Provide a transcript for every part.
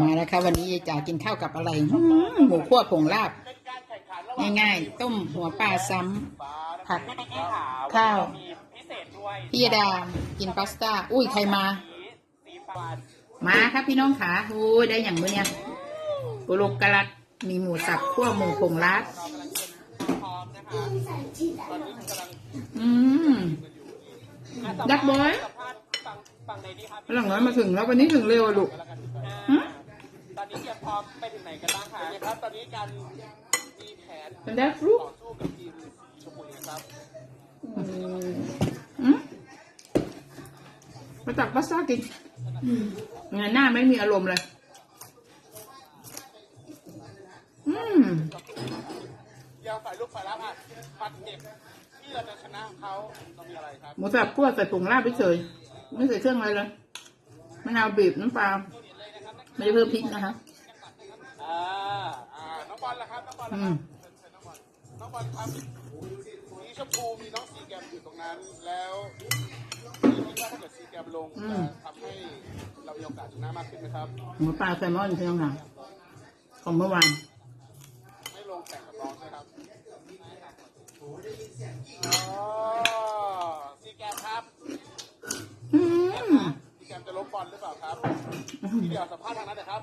มาแล้วครับวันนี้ยายจ๋ากินข้าวกับอะไรหืมหมูคั่วผงลาบเป็นการแข่งขันระหว่างง่ายๆ ต้มหัวปลาซ้ำฟ้าผักพี่นิกกี้ขาข้าวมีพิเศษด้วยพี่ยดา กินพาสต้า อุ้ยใครมาสีสีฟ้ามาครับพี่น้องขาโอ้ยได้อย่างมื้อเนี่ยปุรุกกะลัดมีหมูสับคั่วหมูผงลาบเรากำลังเป็นพร้อมนะคะตอนนี้กำลังอืมอะสัมดัภาษกบอยสัมภาษณ์ฝั่งฝั่งไหนดีครับหลังน้อยมาถึงแล้ววันนี้ถึงเร็วอะลูกแล้วกันฮะต อนนี้เตรียมพร้อมไปถึงไหนกันบ้างคะครับ ตอนนี้การมีแผนเป็นได้ลูกต่อสู้กับทีมชมบุรีครับอืมมาตักพาสต้ากินงานหน้าไม่มีอารมณ์เลยอืมยาวฝ่ายลูกฝ่ายรับอะปัดเจ็บที่เราจะชนะเขาต้องมีอะไรครับ หมูสับคั่วใส่ผงลาบเฉยๆไม่ใส่เครื่องอะไรเลยมะนาวบีบน้ำปลา ไม่ได้เพิ่มพริกนะคะอ่าอ่าน้องบอลล่ะครับน้องบอลล่ะอืครัมบเชิญน้องบอลน้องบอลครับสีชมพูมีน้องซีแกมอยู่ตรงนั้นแล้วคิดว่าถ้าเกิดซีแกมลงจะทำให้เรามีโอกาสชนะมากขึ้นไหมครับ หมูปลาแซลมอนใช่ไหมคะของเมื่อวานไม่ลงแข่งกับน้องใช่ไหมครับอ๋อซีแกมครับ อืม ซีแกมจะล้มบอลหรือเปล่าครับ พี่เดียวสัมภาษณ์ทางนั้นนะครับ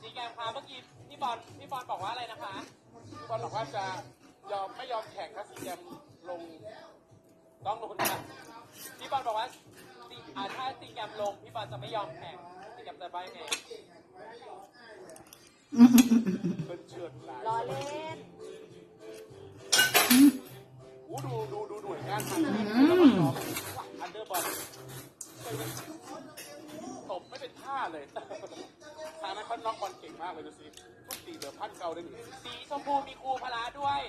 ซีแกมครับเมื่อกี้พี่บอลพี่บอลบอกว่าอะไรนะคะพี่บอลบอกว่าจะยอมไม่ยอมแข่งถ้าซีแกมลงต้องลงนะครับพี่บอลบอกว่าซีอ่าถ้าซีแกมลงพี่บอลจะไม่ยอมแข่งซีแกมจะไปไงเป็นเชือดลายล้อเล่นโอ้ดูดูดูหน่วยงานทาง เป็นท่าเลยทางนั้นเขาน็อกบอลเก่งมากเลยดูสิทุกตีเหลือพันเก่าได้หนึ่งสีชมพูมีครูพละด้วย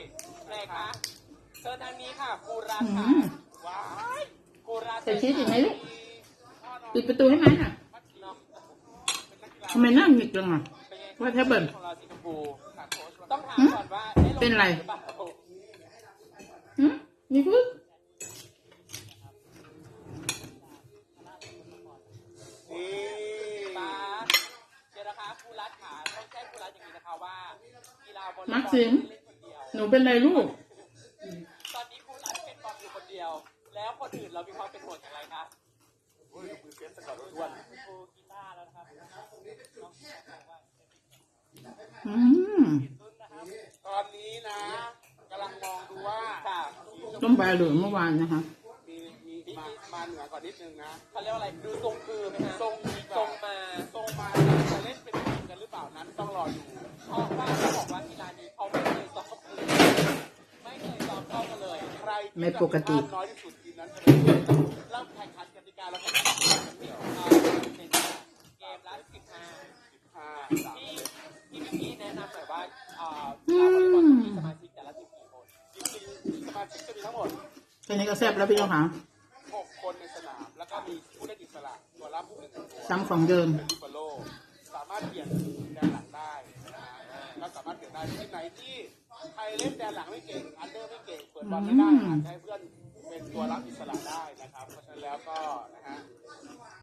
ไหนคะเชิญทางนี้ค่ะครูรักค่ะว้ายครูรักใส่ชีสอีกไหมลูกปิดประตูให้ไหมน่ะทำไมหน้าหงิกจังอะว่าแท็บเบิลของเราสีชมพูค่ะโค้ชต้องถามก่อนว่าด้ลงเป็นไรหอเปล่าหืมนี่คือ นี่ป้าเดี๋ยวนะคะครูรัฐขาต้องแจ้งครูรัฐอย่างนี้นะคะว่ากีฬาวอลเล มักย์บอลสินเล่นคนเดียวหนูเป็นไรลูก ตอนนี้ครูรัฐเป็นบอลอยู่คนเดียว แล้วคนอื่นเรามีความเป็นห่วงอย่างไรคะโอ้ยมือเสียสกัดด้วนครูกีตาร์แล้วนะครับอืมตอนนี้นะกำลังมองดูว่าค่ะต้มปลาเหลืองเมื่อวานนะคะ มีมีมามาเหนือกว่านิดนึงนะเขาเรียกว่าอะไร ดูทรงคือไหมฮะทรงทรงมาทรงมาจะเล่นเป็น เพราะว่าเขาบอกว่ากีฬานี้เขาไม่เคยซ้อมเลยไม่เคยซ้อมเข้ากันเลยใครที่ไม่ปกติจะมีภาพน้อยที่สุดทีมนั้นจะเป็นเราแข่งขันกติกาเราแข่งขันกันเดี่ยวเอาเป็นเกมละสิบห้าสิบห้าที่ที่เมื่อกี้แนะนำหน่อยว่าเอ่อกีฬาวอลเลย์บอลมีสมาชิกแต่ละทีมกี่คนจริงๆสมาชิกจะมีทั้งหมด แค่นี้ก็แซ่บแล้วพี่น้องค่ะหกคนในสนาม แล้วก็มีผู้เล่นอิสระตัวรับผู้เล่นตัวซ้ำของเดิม เป็นลิเบโรสามารถเปลี่ยนามารถเปลี่ยนได้ที่ไหนที่ใครเล่นแดนหลังไม่เก่งอันเดอร์ไม่เก่งเปิดบอลไม่ได้อาจจะให้เพื่อนเป็นตัวรับอิสระได้นะครับเพราะฉะนั้นแล้วก็นะฮะ